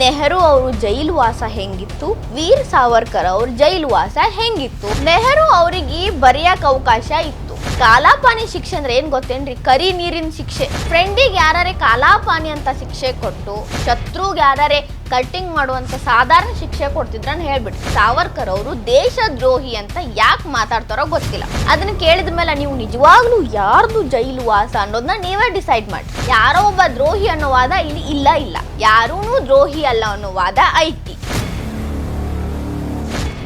ನೆಹರು ಅವರು ಜೈಲು ವಾಸ ಹೆಂಗಿತ್ತು? ವೀರ್ ಸಾವರ್ಕರ್ ಅವ್ರ ಜೈಲು ವಾಸ ಹೆಂಗಿತ್ತು? ನೆಹರು ಅವರಿಗೆ ಬರೆಯಕ್ ಅವಕಾಶ ಇತ್ತು. ಕಾಲಾಪಾನಿ ಶಿಕ್ಷೆ ಅಂದ್ರೆ ಏನ್ ಗೊತ್ತೇನ್ರಿ? ಕರಿ ನೀರಿನ ಶಿಕ್ಷೆ. ಫ್ರೆಂಡಿಗೆ ಯಾರೇ ಕಾಲಾಪಾನಿ ಅಂತ ಶಿಕ್ಷೆ ಕೊಟ್ಟು, ಶತ್ರುಗೆ ಯಾರೇ ಕಟ್ಟಿಂಗ್ ಮಾಡುವಂತ ಸಾಧಾರಣ ಶಿಕ್ಷೆ ಕೊಡ್ತಿದ್ರ ಹೇಳ್ಬಿಟ್ಟು ಸಾವರ್ಕರ್ ಅವರು ದೇಶದ್ರೋಹಿ ಅಂತ ಯಾಕೆ ಮಾತಾಡ್ತಾರೋ ಗೊತ್ತಿಲ್ಲ. ಅದನ್ನ ಕೇಳಿದ ಮೇಲೆ ನೀವು ನಿಜವಾಗ್ಲೂ ಯಾರ್ದು ಜೈಲು ವಾಸ ಅನ್ನೋದನ್ನ ನೀವೇ ಡಿಸೈಡ್ ಮಾಡಿ. ಯಾರೋ ಒಬ್ಬ ದ್ರೋಹಿ ಅನ್ನೋ ವಾದ ಇಲ್ಲಿ ಇಲ್ಲ ಇಲ್ಲ. ಯಾರೂ ದ್ರೋಹಿ ಅಲ್ಲ ಅನ್ನೋ ವಾದ ಐತಿ.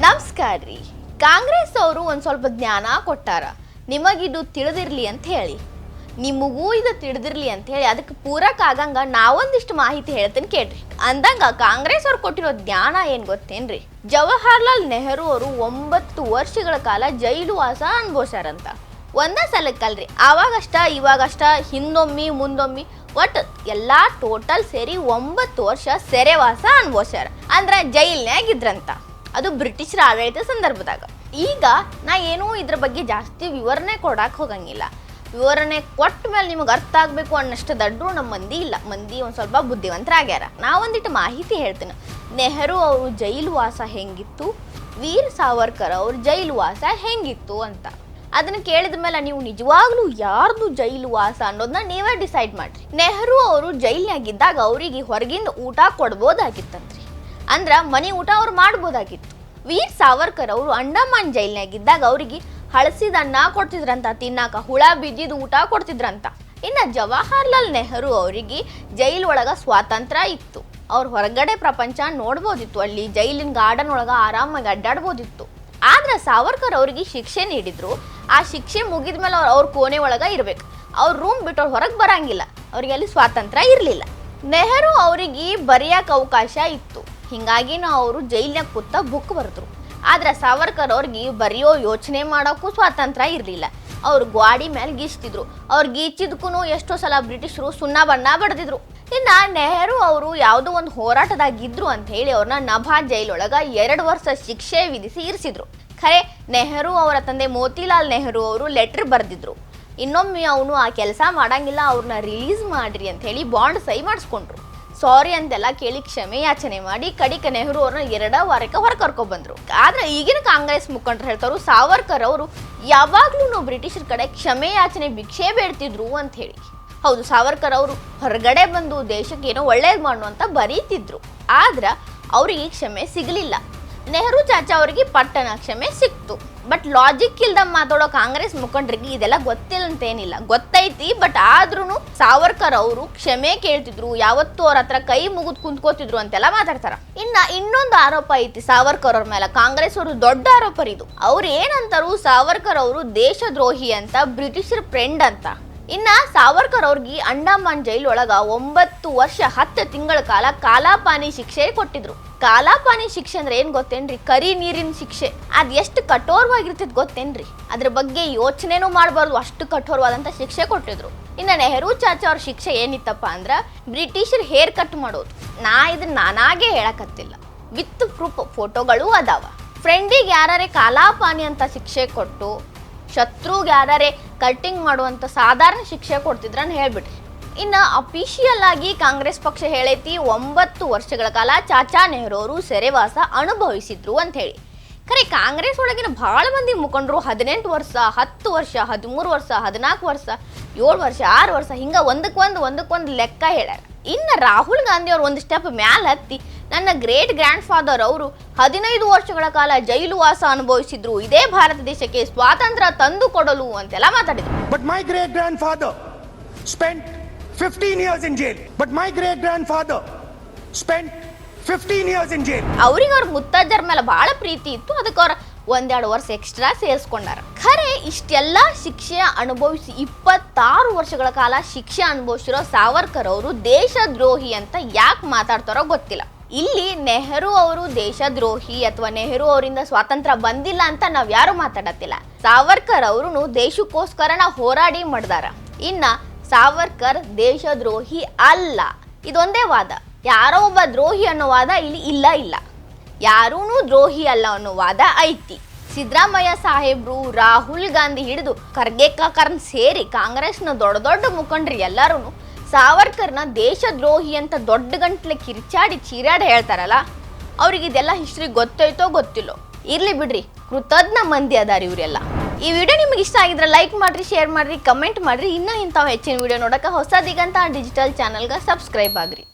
ನಮಸ್ಕಾರ ರೀ. ಕಾಂಗ್ರೆಸ್ ಅವರು ಒಂದ್ ಸ್ವಲ್ಪ ಜ್ಞಾನ ಕೊಟ್ಟಾರ. ನಿಮಗಿದು ತಿಳಿದಿರ್ಲಿ ಅಂತ ಹೇಳಿ. ನಿಮಗೂ ಇದು ತಿಳಿದಿರಲಿ ಅಂತ ಹೇಳಿ ಅದಕ್ಕೆ ಪೂರಕ ಆಗಂಗ ನಾವೊಂದಿಷ್ಟು ಮಾಹಿತಿ ಹೇಳ್ತೇನೆ ಕೇಳ್ರಿ. ಅಂದಂಗ ಕಾಂಗ್ರೆಸ್ ಅವ್ರು ಕೊಟ್ಟಿರೋ ಜ್ಞಾನ ಏನ್ ಗೊತ್ತೇನ್ರಿ? ಜವಾಹರ್ಲಾಲ್ ನೆಹರು ಅವರು ಒಂಬತ್ತು ವರ್ಷಗಳ ಕಾಲ ಜೈಲು ವಾಸ ಅನ್ಭವಿಸ್ಯಾರಂತ. ಒಂದೇ ಸಲಕ್ಕಲ್ರಿ, ಆವಾಗಷ್ಟ, ಇವಾಗಷ್ಟ, ಹಿಂದೊಮ್ಮಿ, ಮುಂದೊಮ್ಮಿ ಒಟ್ಟು ಎಲ್ಲಾ ಟೋಟಲ್ ಸೇರಿ ಒಂಬತ್ತು ವರ್ಷ ಸೆರೆವಾಸ ಅನುಭವಿಸ್ಯಾರ. ಅಂದ್ರೆ ಜೈಲ್ನ್ಯಾಗ ಇದ್ರಂತ. ಅದು ಬ್ರಿಟಿಷರ ಆಡಳಿತ ಸಂದರ್ಭದಾಗ. ಈಗ ನಾ ಏನೂ ಇದ್ರ ಬಗ್ಗೆ ಜಾಸ್ತಿ ವಿವರಣೆ ಕೊಡಕ್ಕೆ ಹೋಗಂಗಿಲ್ಲ. ವಿವರಣೆ ಕೊಟ್ಟ ಮೇಲೆ ನಿಮಗೆ ಅರ್ಥ ಆಗಬೇಕು ಅನ್ನಷ್ಟು ದಡ್ರು ನಮ್ಮ ಮಂದಿ ಇಲ್ಲ. ಮಂದಿ ಒಂದು ಸ್ವಲ್ಪ ಬುದ್ಧಿವಂತರಾಗ್ಯಾರ. ನಾ ಒಂದಿಟ್ಟು ಮಾಹಿತಿ ಹೇಳ್ತೀನಿ. ನೆಹರು ಅವರು ಜೈಲು ವಾಸ ಹೆಂಗಿತ್ತು? ವೀರ್ ಸಾವರ್ಕರ್ ಅವ್ರ ಜೈಲು ವಾಸ ಹೆಂಗಿತ್ತು ಅಂತ. ಅದನ್ನ ಕೇಳಿದ ಮೇಲೆ ನೀವು ನಿಜವಾಗ್ಲೂ ಯಾರ್ದು ಜೈಲು ವಾಸ ಅನ್ನೋದನ್ನ ನೀವೇ ಡಿಸೈಡ್ ಮಾಡ್ರಿ. ನೆಹರು ಅವರು ಜೈಲಿನಾಗಿದ್ದಾಗ ಅವರಿಗೆ ಹೊರಗಿಂದ ಊಟ ಕೊಡ್ಬೋದಾಗಿತ್ತಂತ್ರಿ. ಅಂದ್ರೆ ಮನೆ ಊಟ ಅವ್ರು ಮಾಡ್ಬೋದಾಗಿತ್ತು. ವೀರ್ ಸಾವರ್ಕರ್ ಅವರು ಅಂಡಮಾನ್ ಜೈಲಿನಾಗಿದ್ದಾಗ ಅವರಿಗೆ ಹಳಸಿದ ಅನ್ನ ಕೊಡ್ತಿದ್ರಂತ, ತಿನ್ನಾಕ ಹುಳ ಬಿದ್ದಿದ್ ಊಟ ಕೊಡ್ತಿದ್ರಂತ. ಇನ್ನ ಜವಾಹರ್ಲಾಲ್ ನೆಹರು ಅವರಿಗೆ ಜೈಲ್ ಒಳಗ ಸ್ವಾತಂತ್ರ್ಯ ಇತ್ತು. ಅವ್ರ ಹೊರಗಡೆ ಪ್ರಪಂಚ ನೋಡ್ಬೋದಿತ್ತು, ಅಲ್ಲಿ ಜೈಲಿನ ಗಾರ್ಡನ್ ಒಳಗ ಆರಾಮಾಗಿ ಅಡ್ಡಾಡ್ಬೋದಿತ್ತು. ಆದ್ರೆ ಸಾವರ್ಕರ್ ಅವರಿಗೆ ಶಿಕ್ಷೆ ನೀಡಿದ್ರು. ಆ ಶಿಕ್ಷೆ ಮುಗಿದ ಮೇಲೆ ಅವ್ರು, ಅವ್ರ ಕೋಣೆ ಒಳಗ ಇರ್ಬೇಕು. ಅವ್ರ ರೂಮ್ ಬಿಟ್ಟು ಹೊರಗೆ ಬರಂಗಿಲ್ಲ. ಅವ್ರಿಗೆ ಅಲ್ಲಿ ಸ್ವಾತಂತ್ರ್ಯ ಇರಲಿಲ್ಲ. ನೆಹರು ಅವರಿಗೆ ಬರೆಯಕ್ಕೆ ಅವಕಾಶ ಇತ್ತು. ಹಿಂಗಾಗಿನೂ ಅವರು ಜೈಲಿನ ಕೂತ ಬುಕ್ ಬರೆದ್ರು. ಆದ್ರೆ ಸಾವರ್ಕರ್ ಅವ್ರಿಗೆ ಬರೆಯೋ ಯೋಚನೆ ಮಾಡೋಕ್ಕೂ ಸ್ವಾತಂತ್ರ್ಯ ಇರಲಿಲ್ಲ. ಅವ್ರು ಗ್ವಾಡಿ ಮೇಲೆ ಗೀಚ್ತಿದ್ರು. ಅವ್ರು ಗೀಚಿದ್ಕೂ ಎಷ್ಟೋ ಸಲ ಬ್ರಿಟಿಷರು ಸುಣ್ಣ ಬಣ್ಣ ಬಡ್ದಿದ್ರು. ಇನ್ನ ನೆಹರು ಅವರು ಯಾವುದೋ ಒಂದು ಹೋರಾಟದಾಗಿದ್ರು ಅಂತ ಹೇಳಿ ಅವ್ರನ್ನ ನಭಾ ಜೈಲೊಳಗ ಎರಡು ವರ್ಷ ಶಿಕ್ಷೆ ವಿಧಿಸಿ ಇರಿಸಿದ್ರು. ಖರೆ, ನೆಹರು ಅವರ ತಂದೆ ಮೋತಿಲಾಲ್ ನೆಹರು ಅವರು ಲೆಟರ್ ಬರೆದಿದ್ರು. ಇನ್ನೊಮ್ಮೆ ಅವನು ಆ ಕೆಲಸ ಮಾಡಂಗಿಲ್ಲ ಅವ್ರನ್ನ ರಿಲೀಸ್ ಮಾಡ್ರಿ ಅಂತ ಹೇಳಿ ಬಾಂಡ್ ಸಹಿ ಮಾಡಿಸ್ಕೊಂಡ್ರು. ಸಾರಿ ಅಂತೆಲ್ಲ ಕೇಳಿ ಕ್ಷಮೆ ಯಾಚನೆ ಮಾಡಿ ಕಡಿಕ ನೆಹರು ಅವ್ರನ್ನ ಎರಡ ವಾರಕ್ಕೆ ಹೊರ ಕರ್ಕೊಂಡ್ ಬಂದ್ರು. ಆದ್ರೆ ಈಗಿನ ಕಾಂಗ್ರೆಸ್ ಮುಖಂಡರು ಹೇಳ್ತಾರು ಸಾವರ್ಕರ್ ಅವರು ಯಾವಾಗ್ಲೂ ಬ್ರಿಟಿಷರ ಕಡೆ ಕ್ಷಮೆ ಯಾಚನೆ ಭಿಕ್ಷೆ ಬೇಡ್ತಿದ್ರು ಅಂತ ಹೇಳಿ. ಹೌದು, ಸಾವರ್ಕರ್ ಅವರು ಹೊರಗಡೆ ಬಂದು ದೇಶಕ್ಕೆ ಏನೋ ಒಳ್ಳೇದು ಮಾಡು ಅಂತ ಬರೀತಿದ್ರು. ಆದ್ರ ಅವರಿಗೆ ಕ್ಷಮೆ ಸಿಗಲಿಲ್ಲ. ನೆಹರು ಚಾಚಾ ಅವರಿಗೆ ಪಟ್ಟಣ ಕ್ಷಮೆ ಸಿಕ್ತು. ಬಟ್ ಲಾಜಿಕ್ ಇಲ್ದ ಮಾತಾಡೋ ಕಾಂಗ್ರೆಸ್ ಮುಖಂಡರಿಗೆ ಇದೆಲ್ಲ ಗೊತ್ತಿಲ್ಲ ಅಂತ ಏನಿಲ್ಲ. ಗೊತ್ತೈತಿ, ಬಟ್ ಆದ್ರೂ ಸಾವರ್ಕರ್ ಅವರು ಕ್ಷಮೆ ಕೇಳ್ತಿದ್ರು, ಯಾವತ್ತೂ ಅವ್ರ ಹತ್ರ ಕೈ ಮುಗಿದ್ ಕುಂತ್ಕೋತಿದ್ರು ಅಂತೆಲ್ಲ ಮಾತಾಡ್ತಾರ. ಇನ್ನ ಇನ್ನೊಂದು ಆರೋಪ ಐತಿ ಸಾವರ್ಕರ್ ಅವ್ರ ಮೇಲೆ. ಕಾಂಗ್ರೆಸ್ ಅವರು ದೊಡ್ಡ ಆರೋಪ ಇದು ಅವ್ರು ಏನಂತಾರು ಸಾವರ್ಕರ್ ಅವರು ದೇಶದ್ರೋಹಿ ಅಂತ, ಬ್ರಿಟಿಷರ್ ಫ್ರೆಂಡ್ ಅಂತ. ಇನ್ನ ಸಾವರ್ಕರ್ ಅವ್ರಿಗೆ ಅಂಡಮಾನ್ ಜೈಲ್ ಒಳಗ ಒಂಬತ್ತು ವರ್ಷ ಹತ್ತು ತಿಂಗಳ ಕಾಲ ಕಾಲಾಪಾನಿ ಶಿಕ್ಷೆ ಕೊಟ್ಟಿದ್ರು. ಕಾಲಾಪಾನಿ ಶಿಕ್ಷೆ ಅಂದ್ರೆ ಏನ್ ಗೊತ್ತೇನ್ರಿ? ಕರಿ ನೀರಿನ ಶಿಕ್ಷೆ. ಅದ್ ಎಷ್ಟು ಕಠೋರವಾಗಿರ್ತೈತ್ ಗೊತ್ತೇನ್ರಿ? ಅದ್ರ ಬಗ್ಗೆ ಯೋಚನೆನೂ ಮಾಡಬಾರ್ದು, ಅಷ್ಟು ಕಠೋರವಾದಂತ ಶಿಕ್ಷೆ ಕೊಟ್ಟಿದ್ರು. ಇನ್ನ ನೆಹರು ಚಾಚಾ ಅವ್ರ ಶಿಕ್ಷೆ ಏನಿತ್ತಪ್ಪ ಅಂದ್ರ ಬ್ರಿಟಿಷರ್ ಹೇರ್ ಕಟ್ ಮಾಡೋದು. ನಾ ಇದನ್ನ ನಾನಾಗೆ ಹೇಳಕತ್ತಿಲ್ಲ. ವಿತ್ ಪ್ರೂಫ್ ಫೋಟೋಗಳು ಅದಾವ. ಫ್ರೆಂಡಿಗೆ ಯಾರೇ ಕಾಲಾಪಾನಿ ಅಂತ ಶಿಕ್ಷೆ ಕೊಟ್ಟು ಶತ್ರುಗೆ ಯಾರೇ ಕಟ್ಟಿಂಗ್ ಮಾಡುವಂತ ಸಾಧಾರಣ ಶಿಕ್ಷೆ ಕೊಡ್ತಿದ್ರನ್ನ ಹೇಳ್ಬಿಟ್ರಿ. ಇನ್ನು ಅಫಿಷಿಯಲ್ ಆಗಿ ಕಾಂಗ್ರೆಸ್ ಪಕ್ಷ ಹೇಳೈತಿ, ಒಂಬತ್ತು ವರ್ಷಗಳ ಕಾಲ ಚಾಚಾ ನೆಹರು ಅವರು ಸೆರೆವಾಸ ಅನುಭವಿಸಿದ್ರು ಅಂತ ಹೇಳಿ. ಖರೆ, ಕಾಂಗ್ರೆಸ್ ಒಳಗಿನ ಭಾಳ ಮಂದಿ ಮುಖಂಡರು ಹದಿನೆಂಟು ವರ್ಷ, ಹತ್ತು ವರ್ಷ, ಹದಿಮೂರು ವರ್ಷ, ಹದಿನಾಲ್ಕು ವರ್ಷ, ಏಳು ವರ್ಷ, ಆರು ವರ್ಷ ಹಿಂಗ ಒಂದಕ್ಕೊಂದು ಒಂದಕ್ಕೊಂದು ಲೆಕ್ಕ ಹೇಳ್ಯಾರ. ಇನ್ನು ರಾಹುಲ್ ಗಾಂಧಿ ಅವ್ರು ಒಂದು ಸ್ಟೆಪ್ ಮ್ಯಾಲ ಹತ್ತಿ ನನ್ನ ಗ್ರೇಟ್ ಗ್ರ್ಯಾಂಡ್ ಫಾದರ್ ಅವರು ಹದಿನೈದು ವರ್ಷಗಳ ಕಾಲ ಜೈಲು ವಾಸ ಅನುಭವಿಸಿದ್ರು. ಇದೇ ಭಾರತ ದೇಶಕ್ಕೆ ಸ್ವಾತಂತ್ರ್ಯ ತಂದು ಕೊಡಲು ಅಂತೆಲ್ಲ ಮಾತಾಡಿದ್ರು. But my great grandfather spent fifteen years in jail but my great grandfather spent fifteen years in jail ಅವ್ರಿಗೆ ಅವ್ರ ಮುತ್ತಜ್ಜರ ಮೇಲೆ ಬಹಳ ಪ್ರೀತಿ ಇತ್ತು. ಅದಕ್ಕೆ ಅವ್ರ ಒಂದೆರಡು ವರ್ಷ ಎಕ್ಸ್ಟ್ರಾ ಸೇರಿಸ್ಕೊಂಡಾರ. ಖರೆ ಇಷ್ಟೆಲ್ಲ ಶಿಕ್ಷೆ ಅನುಭವಿಸಿ ಇಪ್ಪತ್ತಾರು ವರ್ಷಗಳ ಕಾಲ ಶಿಕ್ಷೆ ಅನುಭವಿಸಿರೋ ಸಾವರ್ಕರ್ ಅವರು ದೇಶದ್ರೋಹಿ ಅಂತ ಯಾಕೆ ಮಾತಾಡ್ತಾರೋ ಗೊತ್ತಿಲ್ಲ. ಇಲ್ಲಿ ನೆಹರು ಅವರು ದೇಶದ್ರೋಹಿ ಅಥವಾ ನೆಹರು ಅವರಿಂದ ಸ್ವಾತಂತ್ರ್ಯ ಬಂದಿಲ್ಲ ಅಂತ ನಾವ್ ಯಾರು ಮಾತಾಡತ್ತಿಲ್ಲ. ಸಾವರ್ಕರ್ ಅವರು ದೇಶಕ್ಕೋಸ್ಕರನ ಹೋರಾಡಿ ಮಾಡ್ದಾರ. ಇನ್ನ ಸಾವರ್ಕರ್ ದೇಶದ್ರೋಹಿ ಅಲ್ಲ. ಇದೊಂದೇ ವಾದ. ಯಾರೋ ಒಬ್ಬ ದ್ರೋಹಿ ಅನ್ನೋ ವಾದ ಇಲ್ಲಿ ಇಲ್ಲ ಇಲ್ಲ. ಯಾರೂ ದ್ರೋಹಿ ಅಲ್ಲ ಅನ್ನೋ ವಾದ ಐತಿ. ಸಿದ್ದರಾಮಯ್ಯ ಸಾಹೇಬ್ರು, ರಾಹುಲ್ ಗಾಂಧಿ ಹಿಡಿದು ಖರ್ಗೆ ಕಾಕರ್ನ್ ಸೇರಿ ಕಾಂಗ್ರೆಸ್ನ ದೊಡ್ಡ ದೊಡ್ಡ ಮುಖಂಡ್ರಿ ಎಲ್ಲರೂ ಸಾವರ್ಕರ್ನ ದೇಶದ್ರೋಹಿ ಅಂತ ದೊಡ್ಡ ಗಂಟ್ಲೆ ಕಿರ್ಚಾಡಿ ಚೀರಾಡಿ ಹೇಳ್ತಾರಲ್ಲ, ಅವ್ರಿಗೆ ಇದೆಲ್ಲ ಹಿಸ್ಟ್ರಿ ಗೊತ್ತೈತೋ ಗೊತ್ತಿಲ್ಲೋ? ಇರ್ಲಿ ಬಿಡ್ರಿ, ಕೃತಜ್ಞ ಮಂದಿ ಅದಾರ ಇವರೆಲ್ಲ. ಈ ವಿಡಿಯೋ ನಿಮ್ಗೆ ಇಷ್ಟ ಆಗಿದ್ರೆ ಲೈಕ್ ಮಾಡ್ರಿ ಶೇರ್ ಮಾಡ್ರಿ ಕಮೆಂಟ್ ಮಾಡ್ರಿ. ಇನ್ನೂ ಇಂಥವು ಹೆಚ್ಚಿನ ವಿಡಿಯೋ ನೋಡೋಕೆ ಹೊಸದಿಗಂತ ಡಿಜಿಟಲ್ ಚಾನಲ್ಗೆ ಸಬ್ಸ್ಕ್ರೈಬ್ ಆಗ್ರಿ.